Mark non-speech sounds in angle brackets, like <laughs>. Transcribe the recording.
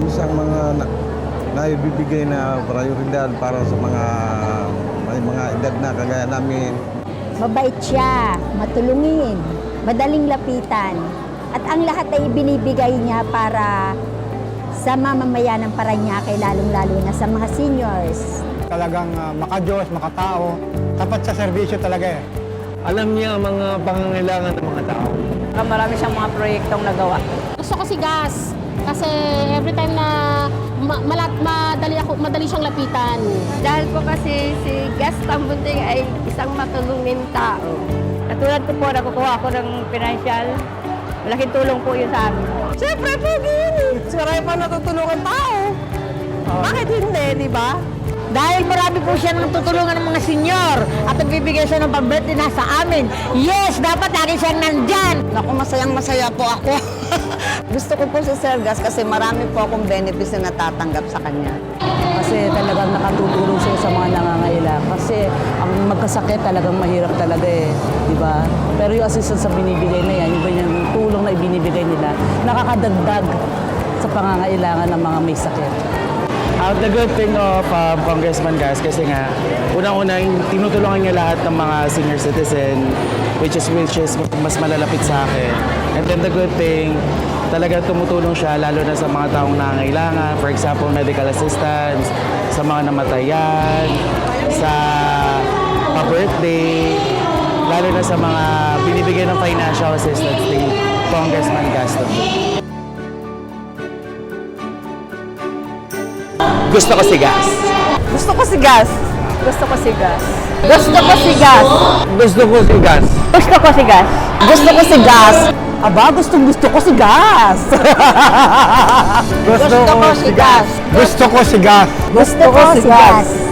ang mga na, naibibigay na prioridad para sa mga may mga edad na kagaya namin. Mabait siya, matulungin, madaling lapitan. At ang lahat ay binibigay niya para sa mamamayan ng Paranaque, lalong-lalo na sa mga seniors. Talagang uh, makadiyos, makatao, tapat sa serbisyo talaga eh. Alam niya ang mga pangangailangan ng mga tao. Marami siyang mga proyektong nagawa. Gusto ko si Gas kasi every time na ma- malat, madali, ako, madali siyang lapitan. Dahil po kasi si Gas Tambunting ay isang matulungin tao. Katulad ko po, nakukuha ako ng financial. Malaking tulong po yun sa amin. Siyempre, Pugin! Marami pa natutulungan tao. Bakit hindi, di ba? Dahil marami po siya nang tutulungan ng mga senyor at nagbibigay siya ng pambirthday na sa amin. Yes, dapat lagi siyang nandyan. Naku, masayang masaya po ako. <laughs> Gusto ko po si Sir Gas kasi marami po akong benefits na natatanggap sa kanya. Kasi talagang nakatutulong siya sa mga nangangailangan. Kasi ang magkasakit talagang mahirap talaga eh. Di ba? Pero yung assistance sa binibigay na yan, yung ganyang tulong na ibinibigay nila, nakakadagdag sa pangangailangan ng mga may sakit. Uh, the good thing of uh, Congressman Gas kasi nga, unang-una, tinutulungan niya lahat ng mga senior citizen, which is, which is mas malalapit sa akin. And then the good thing, talaga tumutulong siya lalo na sa mga taong nangangailangan. For example, medical assistance, sa mga namatayan, sa pa-birthday, lalo na sa mga binibigay ng financial assistance ni Congressman Gaston. Gusto ko si Gas. Gusto ko si Gas. Gusto ko si Gas. Gusto ko si Gas. Gusto ko si Gas. Gusto ko si Gas. Gusto ko si Gas! Aba, gustong gusto ko si Gas! Gusto, ko si Gas. Gusto ko si Gas. Gusto ko si Gas.